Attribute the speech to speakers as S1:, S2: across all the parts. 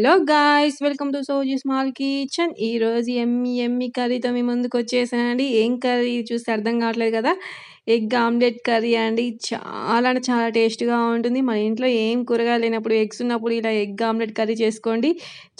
S1: Hello guys welcome to Soji small kitchen. ఈరోజు ఎమ్మి ఎమ్మి కర్రీతో మీ ముందుకు వచ్చేసానండి. ఏం కర్రీ చూస్తే అర్థం కావట్లేదు కదా? ఎగ్ ఆమ్లెట్ కర్రీ అండి. చాలా అంటే చాలా టేస్ట్గా ఉంటుంది. మన ఇంట్లో ఏం కూరగాయలు లేనప్పుడు ఎగ్స్ ఉన్నప్పుడు ఇలా ఎగ్ ఆమ్లెట్ కర్రీ చేసుకోండి.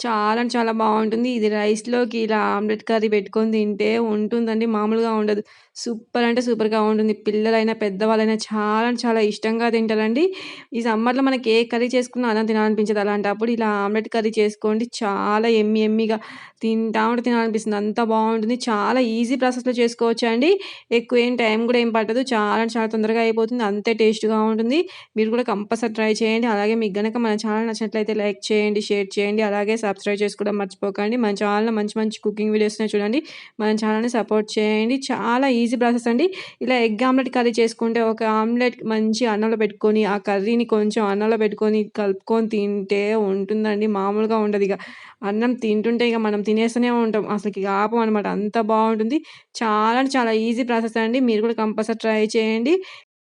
S1: చాలా అంటే చాలా బాగుంటుంది. ఇది రైస్లోకి ఇలా ఆమ్లెట్ కర్రీ పెట్టుకొని తింటే ఉంటుందండి. మామూలుగా ఉండదు. సూపర్ అంటే సూపర్గా ఉంటుంది. పిల్లలైనా పెద్దవాళ్ళైనా చాలా అంటే చాలా ఇష్టంగా తింటారండి. ఈ సమ్మర్లో మనకి ఏ కర్రీ చేసుకున్నా అన్నం తినాలనిపించదు. అలాంటప్పుడు ఇలా ఆమ్లెట్ కర్రీ చేసుకోండి. చాలా ఎమ్మి ఎమ్మిగా తింటా ఉంటే తినాలనిపిస్తుంది. అంత బాగుంటుంది. చాలా ఈజీ ప్రాసెస్లో చేసుకోవచ్చు అండి ఎక్కువ ఏం టైం కూడా ఏం పట్టదు. చాలా చాలా తొందరగా అయిపోతుంది. అంతే టేస్ట్గా ఉంటుంది. మీరు కూడా కంపల్సరీ ట్రై చేయండి. అలాగే మీకు గనక మన ఛానల్ నచ్చినట్లయితే లైక్ చేయండి షేర్ చేయండి. అలాగే సబ్స్క్రైబ్ చేసుకోవడం మర్చిపోకండి. మన ఛానల్లో మంచి మంచి కుకింగ్ వీడియోస్ని చూడండి. మన ఛానల్ని సపోర్ట్ చేయండి. చాలా ఈజీ ప్రాసెస్ అండి. ఇలా ఎగ్ ఆమ్లెట్ కర్రీ చేసుకుంటే ఒక ఆమ్లెట్ మంచి అన్నంలో పెట్టుకొని ఆ కర్రీని కొంచెం అన్నంలో పెట్టుకొని కలుపుకొని తింటే ఉంటుందండి. మామూలుగా ఉండదు. ఇక అన్నం తింటుంటే ఇక మనం తినేస్తూనే ఉంటాం. అసలు ఇక ఆపం అనమాట అంత బాగుంటుంది. చాలా చాలా ఈజీ ప్రాసెస్ అండి. మీరు కూడా కంపల్సరీ ట్రై చేయండి.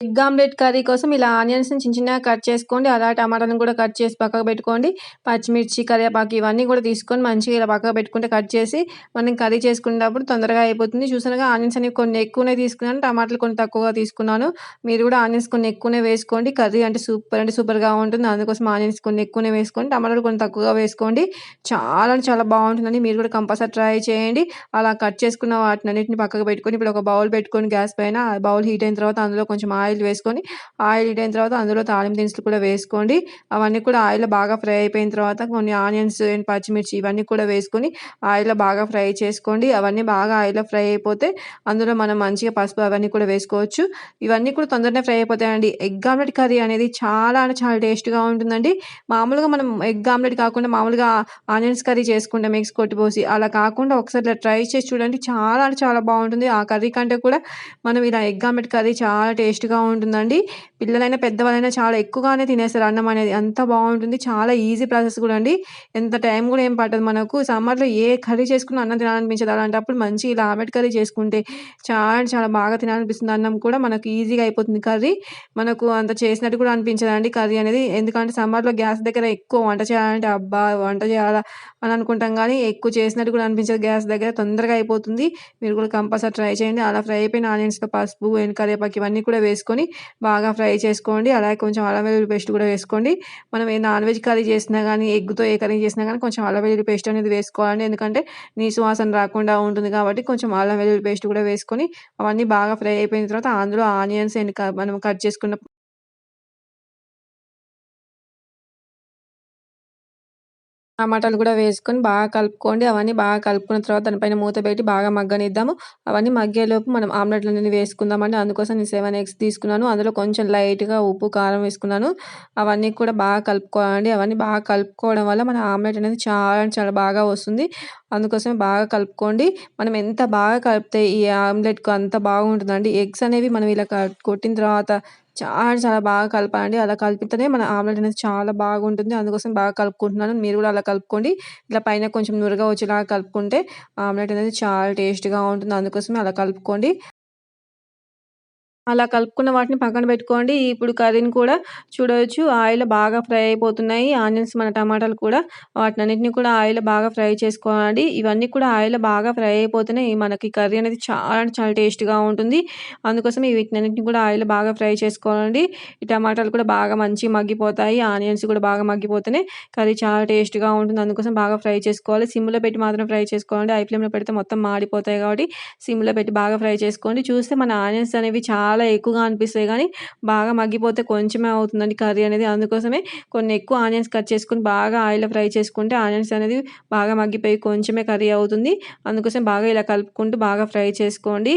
S1: ఎగ్ ఆమ్లెట్ కర్రీ కోసం ఇలా ఆనియన్స్ని చిన్న చిన్నగా కట్ చేసుకోండి. అలా టమాటాలను కూడా కట్ చేసి పక్కకు పెట్టుకోండి. పచ్చిమిర్చి కరివేపాకు ఇవన్నీ కూడా తీసుకొని మంచిగా ఇలా పక్కకు పెట్టుకుంటే కట్ చేసి మనం కర్రీ చేసుకునేటప్పుడు తొందరగా అయిపోతుంది. చూసినగా ఆనియన్స్ అనేవి కొన్ని ఎక్కువనే తీసుకున్నాను. టమాటాలు కొన్ని తక్కువగా తీసుకున్నాను. మీరు కూడా ఆనియన్స్ కొన్ని ఎక్కువనే వేసుకోండి. కర్రీ అంటే సూపర్ అంటే సూపర్గా ఉంటుంది. అందుకోసం ఆనియన్స్ కొన్ని ఎక్కువనే వేసుకోండి. టమాటాలు కొన్ని తక్కువగా వేసుకోండి. చాలా అంటే చాలా బాగుంటుందండి. మీరు కూడా కంపల్సరీ ట్రై చేయండి. అలా కట్ చేసుకున్న వాటిని అన్నింటిని పక్కకు పెట్టుకొని ఇప్పుడు ఒక బౌల్ పెట్టుకొని గ్యాస్ పైన ఆ బౌల్ హీట్ అయిన తర్వాత అందులో కొంచెం ఆయిల్ వేసుకొని ఆయిల్ హీట్ అయిన తర్వాత అందులో తాలింపు దినుసులు కూడా వేసుకోండి. అవన్నీ కూడా ఆయిల్లో బాగా ఫ్రై అయిపోయిన తర్వాత కొన్ని ఆనియన్స్ అండ్ పచ్చిమిర్చి ఇవన్నీ కూడా వేసుకొని ఆయిల్లో బాగా ఫ్రై చేసుకోండి. అవన్నీ బాగా ఆయిల్లో ఫ్రై అయిపోతే అందులో మనం మంచిగా పసుపు అవన్నీ కూడా వేసుకోవచ్చు. ఇవన్నీ కూడా తొందరనే ఫ్రై అయిపోతాయండి. ఎగ్ ఆమ్లెట్ కర్రీ అనేది చాలా అంటే చాలా టేస్ట్గా ఉంటుందండి. మామూలుగా మనం ఎగ్ ఆమ్లెట్ కాకుండా మామూలుగా ఆనియన్స్ కర్రీ చేసుకుంటాం ఎగ్స్ కొట్టిపోసి అలా కాకుండా ఒకసారి ఇలా ట్రై చేసి చూడండి. చాలా అంటే చాలా బాగుంటుంది. ఆ కర్రీ కంటే కూడా మనం ఇలా ఎగ్ ఆమ్లెట్ కర్రీ చాలా టేస్ట్గా ఉంటుందండి. పిల్లలైనా పెద్దవాళ్ళైనా చాలా ఎక్కువగానే తినేస్తారు. అన్నం అనేది అంత బాగుంటుంది. చాలా ఈజీ ప్రాసెస్ కూడా అండి. ఎంత టైం కూడా ఏం పట్టదు మనకు. సమ్మర్లో ఏ కర్రీ చేసుకున్న అన్నం తినాలనిపించదు. అలాంటప్పుడు మంచి ఇలా ఆమెట్ కర్రీ చేసుకుంటే చాలా అంటే చాలా బాగా తినాలనిపిస్తుంది. అన్నం కూడా మనకు ఈజీగా అయిపోతుంది కర్రీ. మనకు అంత చేసినట్టు కూడా అనిపించదండి కర్రీ అనేది. ఎందుకంటే సమ్మర్లో గ్యాస్ దగ్గర ఎక్కువ వంట చేయాలంటే అబ్బా వంట చేయాలా అని అనుకుంటాం కానీ ఎక్కువ చేసినట్టు కూడా అనిపించదు. గ్యాస్ దగ్గర తొందరగా అయిపోతుంది. మీరు కూడా కంపల్సరీ ట్రై చేయండి. అలా ఫ్రై అయిపోయిన ఆనియన్స్లో పసుపు కరివేపాకు ఇవన్నీ కూడా వేసుకొని వేసుకొని బాగా ఫ్రై చేసుకోండి. అలాగే కొంచెం అల్లం వెల్లుల్లి పేస్ట్ కూడా వేసుకోండి. మనం ఏ నాన్ వెజ్ కర్రీ చేసినా కానీ ఎగ్తో ఏ కర్రీ చేసినా కానీ కొంచెం అల్లం వెల్లుల్లి పేస్ట్ అనేది వేసుకోవాలండి. ఎందుకంటే నీ సువాసన రాకుండా ఉంటుంది కాబట్టి కొంచెం అల్లం వెల్లుల్లి పేస్ట్ కూడా వేసుకొని అవన్నీ బాగా ఫ్రై అయిపోయిన తర్వాత అందులో ఆనియన్స్ అండ్ మనం కట్ చేసుకున్న టమాటాలు కూడా వేసుకొని బాగా కలుపుకోండి. అవన్నీ బాగా కలుపుకున్న తర్వాత దానిపైన మూత పెట్టి బాగా మగ్గనిద్దాము. అవన్నీ మగ్గేలోపు మనం ఆమ్లెట్లు అనేది వేసుకుందామండి. అందుకోసం నేను సెవెన్ ఎగ్స్ తీసుకున్నాను. అందులో కొంచెం లైట్గా ఉప్పు కారం వేసుకున్నాను. అవన్నీ కూడా బాగా కలుపుకోవాలండి. అవన్నీ బాగా కలుపుకోవడం వల్ల మన ఆమ్లెట్ అనేది చాలా చాలా బాగా వస్తుంది. అందుకోసమే బాగా కలుపుకోండి. మనం ఎంత బాగా కలిపితే ఈ ఆమ్లెట్కు అంత బాగుంటుందండి. ఎగ్స్ అనేవి మనం ఇలా కొట్టిన తర్వాత చాలా చాలా బాగా కలపాలండి. అలా కలిపితేనే మన ఆమ్లెట్ అనేది చాలా బాగుంటుంది. అందుకోసం బాగా కలుపుకుంటున్నాను. మీరు కూడా అలా కలుపుకోండి. ఇలా పైన కొంచెం నురగా వచ్చేలాగా కలుపుకుంటే ఆమ్లెట్ అనేది చాలా టేస్ట్గా ఉంటుంది. అందుకోసమే అలా కలుపుకోండి. అలా కలుపుకున్న వాటిని పక్కన పెట్టుకోండి. ఇప్పుడు కర్రీని కూడా చూడవచ్చు ఆయిల్ బాగా ఫ్రై అయిపోతున్నాయి. ఆనియన్స్ మన టమాటాలు కూడా వాటిని అన్నింటినీ కూడా ఆయిల్ బాగా ఫ్రై చేసుకోవాలి ఇవన్నీ కూడా ఆయిల్ బాగా ఫ్రై అయిపోతున్నాయి మనకి కర్రీ అనేది చాలా చాలా టేస్ట్గా ఉంటుంది. అందుకోసం వీటిని కూడా ఆయిల్ బాగా ఫ్రై చేసుకోవాలండి. ఈ టమాటాలు కూడా బాగా మంచి మగ్గిపోతాయి. ఆనియన్స్ కూడా బాగా మగ్గిపోతేనే కర్రీ చాలా టేస్ట్గా ఉంటుంది. అందుకోసం బాగా ఫ్రై చేసుకోవాలి. సిమ్లో పెట్టి మాత్రం ఫ్రై చేసుకోవాలండి. ఐ ఫ్లేమ్లో పెడితే మొత్తం మాడిపోతాయి కాబట్టి సిమ్లో పెట్టి బాగా ఫ్రై చేసుకోండి. చూస్తే మన ఆనియన్స్ అనేవి చాలా చాలా ఎక్కువగా అనిపిస్తాయి. కానీ బాగా మగ్గిపోతే కొంచెమే అవుతుందండి కర్రీ అనేది. అందుకోసమే కొన్ని ఎక్కువ ఆనియన్స్ కట్ చేసుకొని బాగా ఆయిల్ ఫ్రై చేసుకుంటే ఆనియన్స్ అనేది బాగా మగ్గిపోయి కొంచెమే కర్రీ అవుతుంది. అందుకోసం బాగా ఇలా కలుపుకుంటూ బాగా ఫ్రై చేసుకోండి.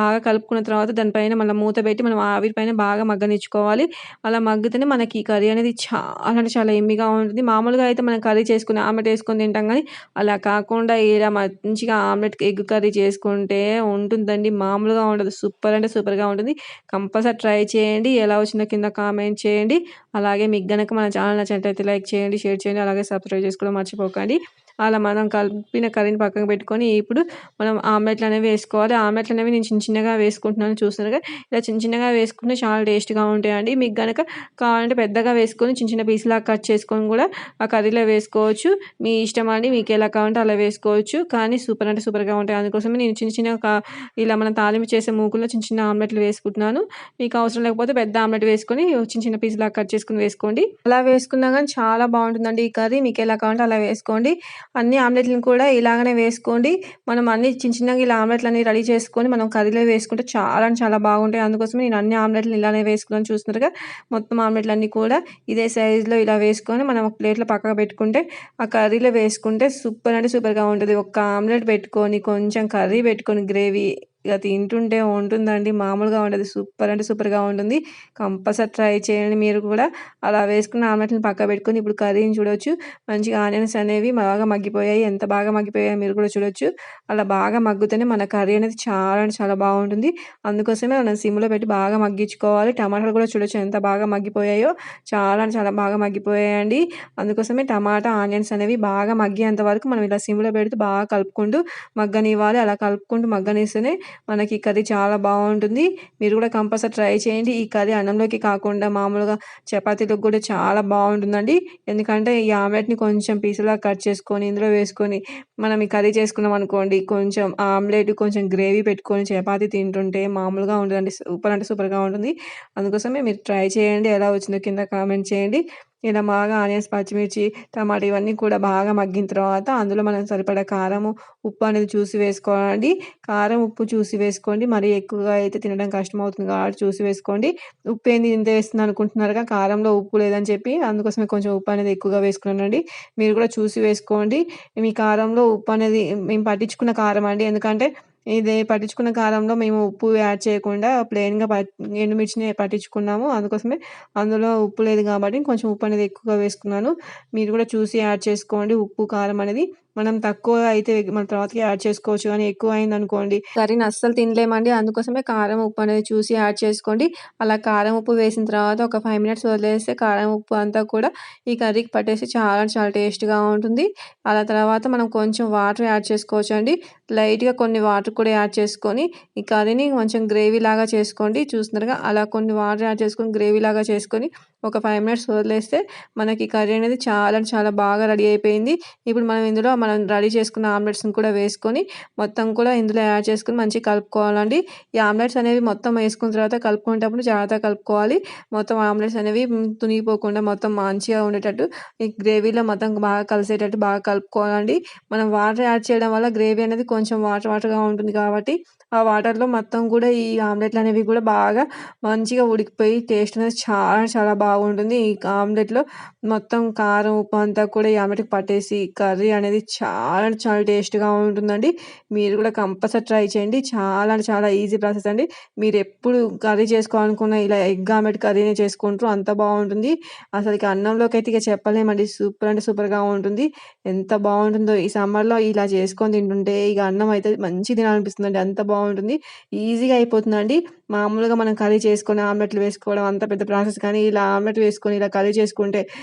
S1: బాగా కలుపుకున్న తర్వాత దానిపైన మళ్ళీ మూత పెట్టి మనం ఆవిరి పైన బాగా మగ్గనిచ్చుకోవాలి. అలా మగ్గితేనే మనకి ఈ కర్రీ అనేది చాలా అంటే చాలా ఎమ్మిగా ఉంటుంది. మామూలుగా అయితే మనం కర్రీ చేసుకుని ఆమ్లెట్ వేసుకొని తింటాం. కానీ అలా కాకుండా ఇలా మంచిగా ఆమ్లెట్ ఎగ్ కర్రీ చేసుకుంటే ఉంటుందండి. మామూలుగా ఉండదు. సూపర్ అంటే సూపర్గా సూపర్గా ఉంటుంది. కంపల్సరీ ట్రై చేయండి. ఎలా వచ్చిందో కింద కామెంట్ చేయండి. అలాగే మీకు గనక మన ఛానల్ నచ్చినట్లయితే లైక్ చేయండి షేర్ చేయండి. అలాగే సబ్స్క్రైబ్ చేసుకోవడం మర్చిపోకండి. అలా మనం కలిపిన కర్రీని పక్కన పెట్టుకొని ఇప్పుడు మనం ఆమ్లెట్లు అనేవి వేసుకోవాలి. ఆమ్లెట్లు అనేవి నేను చిన్న చిన్నగా వేసుకుంటున్నాను చూస్తున్నారుగా ఇలా చిన్న చిన్నగా వేసుకుంటే చాలా టేస్ట్గా ఉంటాయండి. మీకు కనుక కావాలంటే పెద్దగా వేసుకొని చిన్న చిన్న పీస్లాగా కట్ చేసుకొని కూడా ఆ కర్రీలో వేసుకోవచ్చు. మీ ఇష్టం అండి మీకు ఎలా కావాలంటే అలా వేసుకోవచ్చు. కానీ సూపర్ అంటే సూపర్గా ఉంటాయి. అందుకోసమే నేను చిన్న చిన్న ఇలా మనం తాలింపు చేసే మూకుల్లో చిన్న చిన్న ఆమ్లెట్లు వేసుకుంటున్నాను. మీకు అవసరం లేకపోతే పెద్ద ఆమ్లెట్ వేసుకొని చిన్న చిన్న పీస్లాగా కట్ చేసుకుని వేసుకోండి. అలా వేసుకున్నా కానీ చాలా బాగుంటుందండి ఈ కర్రీ. మీకు ఎలా కావాలంటే అలా వేసుకోండి. అన్ని ఆమ్లెట్లను కూడా ఇలాగనే వేసుకోండి. మనం అన్ని చిన్న చిన్నగా ఇలా ఆమ్లెట్లు అన్ని రెడీ చేసుకొని మనం కర్రీలో వేసుకుంటే చాలా చాలా బాగుంటాయి. అందుకోసమే నేను అన్ని ఆమ్లెట్లు ఇలానే వేసుకున్నాను. చూస్తున్నారుగా మొత్తం ఆమ్లెట్లన్నీ కూడా ఇదే సైజులో ఇలా వేసుకొని మనం ఒక ప్లేట్లో పక్కకు పెట్టుకుంటే ఆ కర్రీలో వేసుకుంటే సూపర్ అంటే సూపర్గా ఉంటుంది. ఒక ఆమ్లెట్ పెట్టుకొని కొంచెం కర్రీ పెట్టుకొని గ్రేవీ ఇక తింటుంటే ఉంటుందండి. మామూలుగా ఉండదు. సూపర్ అంటే సూపర్గా ఉంటుంది. కంపల్సరీ ట్రై చేయండి మీరు కూడా. అలా వేసుకున్న ఆమ్లెట్ని పక్క పెట్టుకుని ఇప్పుడు కర్రీని చూడవచ్చు మంచిగా ఆనియన్స్ అనేవి బాగా మగ్గిపోయాయి. ఎంత బాగా మగ్గిపోయాయో మీరు కూడా చూడొచ్చు. అలా బాగా మగ్గుతూనే మన కర్రీ అనేది చాలా అంటే చాలా బాగుంటుంది. అందుకోసమే మనం సిమ్లో పెట్టి బాగా మగ్గించుకోవాలి. టమాటాలు కూడా చూడొచ్చు ఎంత బాగా మగ్గిపోయాయో. చాలా అంటే చాలా బాగా మగ్గిపోయాయండి. అందుకోసమే టమాటా ఆనియన్స్ అనేవి బాగా మగ్గేంత వరకు మనం ఇలా సిమ్లో పెడుతూ బాగా కలుపుకుంటూ మగ్గనివ్వాలి. అలా కలుపుకుంటూ మగ్గనిస్తేనే మనకి కర్రీ చాలా బాగుంటుంది. మీరు కూడా కంపల్సరీ ట్రై చేయండి. ఈ కర్రీ అన్నంలోకి కాకుండా మామూలుగా చపాతీలకు కూడా చాలా బాగుంటుందండి. ఎందుకంటే ఈ ఆమ్లెట్ని కొంచెం పీసులా కట్ చేసుకొని ఇందులో వేసుకొని మనం ఈ కర్రీ చేసుకున్నాం అనుకోండి కొంచెం ఆమ్లెట్ కొంచెం గ్రేవీ పెట్టుకొని చపాతీ తింటుంటే మామూలుగా ఉంటుందండి సూపర్ అంటే సూపర్గా ఉంటుంది. అందుకోసమే మీరు ట్రై చేయండి. ఎలా వచ్చిందో కింద కామెంట్ చేయండి. ఇలా బాగా ఆనియన్స్ పచ్చిమిర్చి టమాటా ఇవన్నీ కూడా బాగా మగ్గిన తర్వాత అందులో మనం సరిపడా కారం ఉప్పు అనేది చూసి వేసుకోండి. కారం ఉప్పు చూసి వేసుకోండి. మరీ ఎక్కువగా అయితే తినడం కష్టం అవుతుంది కాబట్టి చూసి వేసుకోండి. ఉప్పు ఏంది? ఇంత వేస్తుంది అనుకుంటున్నారుగా కారంలో ఉప్పు లేదని చెప్పి అందుకోసమే కొంచెం ఉప్పు అనేది ఎక్కువగా వేసుకున్నానండి. మీరు కూడా చూసి వేసుకోండి. మీ కారంలో ఉప్పు అనేది మేము పట్టించుకున్న కారం అండి. ఎందుకంటే ఇది పట్టించుకున్న కారంలో మేము ఉప్పు యాడ్ చేయకుండా ప్లెయిన్గా ప ఎండుమిర్చిని పట్టించుకున్నాము. అందుకోసమే అందులో ఉప్పు లేదు కాబట్టి కొంచెం ఉప్పు అనేది ఎక్కువగా వేసుకున్నాను. మీరు కూడా చూసి యాడ్ చేసుకోండి. ఉప్పు కారం అనేది మనం తక్కువ అయితే మన తర్వాతకి యాడ్ చేసుకోవచ్చు. కానీ ఎక్కువ అయింది అనుకోండి కర్రీని అస్సలు తినలేమండి. అందుకోసమే కారం ఉప్పు అనేది చూసి యాడ్ చేసుకోండి. అలా కారం ఉప్పు వేసిన తర్వాత ఒక ఫైవ్ మినిట్స్ వదిలేస్తే కారం ఉప్పు అంతా కూడా ఈ కర్రీకి పట్టేసి చాలా చాలా టేస్ట్గా ఉంటుంది. అలా తర్వాత మనం కొంచెం వాటర్ యాడ్ చేసుకోవచ్చు అండి లైట్గా కొన్ని వాటర్ కూడా యాడ్ చేసుకొని ఈ కర్రీని కొంచెం గ్రేవీ లాగా చేసుకోండి. చూస్తున్నారుగా అలా కొన్ని వాటర్ యాడ్ చేసుకొని గ్రేవీ లాగా చేసుకొని ఒక ఫైవ్ మినిట్స్ వదిలేస్తే మనకి కర్రీ అనేది చాలా చాలా బాగా రెడీ అయిపోయింది. ఇప్పుడు మనం ఇందులో మనం రెడీ చేసుకున్న ఆమ్లెట్స్ని కూడా వేసుకొని మొత్తం కూడా ఇందులో యాడ్ చేసుకొని మంచిగా కలుపుకోవాలండి. ఈ ఆమ్లెట్స్ అనేవి మొత్తం వేసుకున్న తర్వాత కలుపుకునేటప్పుడు జాగ్రత్తగా కలుపుకోవాలి. మొత్తం ఆమ్లెట్స్ అనేవి తునిగిపోకుండా మొత్తం మంచిగా ఉండేటట్టు ఈ గ్రేవీలో మొత్తం బాగా కలిసేటట్టు బాగా కలుపుకోవాలండి. మనం వాటర్ యాడ్ చేయడం వల్ల గ్రేవీ అనేది కొంచెం వాటర్ వాటర్గా ఉంటుంది కాబట్టి ఆ వాటర్లో మొత్తం కూడా ఈ ఆమ్లెట్లు అనేవి కూడా బాగా మంచిగా ఉడికిపోయి టేస్ట్ అనేది చాలా చాలా బాగా బాగుంటుంది. ఈ ఆమ్లెట్లో మొత్తం కారం ఉప్పు అంతా కూడా ఈ ఆమ్లెట్కి పట్టేసి కర్రీ అనేది చాలా చాలా టేస్ట్గా ఉంటుందండి. మీరు కూడా కంపల్సరీ ట్రై చేయండి. చాలా చాలా ఈజీ ప్రాసెస్ అండి. మీరు ఎప్పుడు కర్రీ చేసుకోవాలనుకున్న ఇలా ఎగ్ ఆమెట్ కర్రీనే చేసుకుంటారు. అంత బాగుంటుంది. అసలుకి అన్నంలోకి అయితే ఇక చెప్పలేమండి. సూపర్ అంటే సూపర్గా ఉంటుంది. ఎంత బాగుంటుందో ఈ సమ్మర్లో ఇలా చేసుకొని తింటుంటే ఇక అన్నం అయితే మంచి తినాలనిపిస్తుందండి. అంత బాగుంటుంది. ఈజీగా అయిపోతుందండి. మామూలుగా మనం కర్రీ చేసుకొని ఆమ్లెట్లు వేసుకోవడం అంత పెద్ద ప్రాసెస్ కానీ ఇలా ఆమ్లెట్ వేసుకొని ఇలా కర్రీ చేసుకుంటే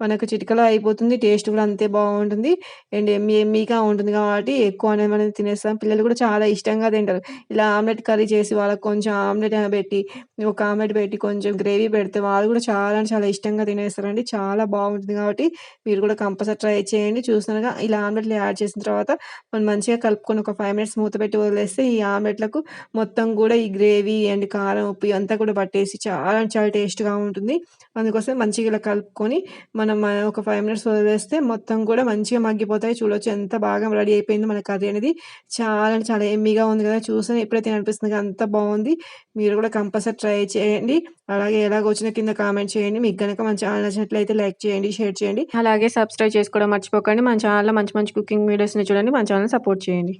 S1: మనకు చిటికలో అయిపోతుంది టేస్ట్ కూడా అంతే బాగుంటుంది. అండ్ ఎమ్మి ఎమ్మీగా ఉంటుంది కాబట్టి ఎక్కువ అనేది మనం తినేస్తాం. పిల్లలు కూడా చాలా ఇష్టంగా తింటారు. ఇలా ఆమ్లెట్ కర్రీ చేసి వాళ్ళకి కొంచెం ఆమ్లెట్ పెట్టి ఒక ఆమ్లెట్ పెట్టి కొంచెం గ్రేవీ పెడితే వాళ్ళు కూడా చాలా చాలా ఇష్టంగా తినేస్తారండి. చాలా బాగుంటుంది కాబట్టి మీరు కూడా కంపల్సరీ ట్రై చేయండి. చూస్తున్నాగా ఇలా ఆమ్లెట్లు యాడ్ చేసిన తర్వాత మనం మంచిగా కలుపుకొని ఒక ఫైవ్ మినిట్స్ మూత పెట్టి వదిలేస్తే ఈ ఆమ్లెట్లకు మొత్తం కూడా ఈ గ్రేవీ అండ్ కారం ఉప్పు అంతా కూడా పట్టేసి చాలా చాలా టేస్ట్గా ఉంటుంది. అందుకోసం మంచిగా ఇలా కలుపుకొని మనం ఒక ఫైవ్ మినిట్స్ వదిలేస్తే మొత్తం కూడా మంచిగా మగ్గిపోతాయి. చూడొచ్చు ఎంత బాగా రెడీ అయిపోయింది మన కర్రీ అనేది. చాలా చాలా ఎమ్మీగా ఉంది కదా చూసాను ఎప్పుడైతే అనిపిస్తుంది అంత బాగుంది. మీరు కూడా కంపల్సరీ ట్రై చేయండి. అలాగే ఎలాగ వచ్చిన కింద కామెంట్ చేయండి. మీకు కనుక మన ఛానల్ నచ్చినట్లయితే లైక్ చేయండి షేర్ చేయండి. అలాగే సబ్స్క్రైబ్ చేసుకోవడం మర్చిపోకండి. మన ఛానల్లో మంచి మంచి కుకింగ్ వీడియోస్ని చూడండి. మన ఛానల్ సపోర్ట్ చేయండి.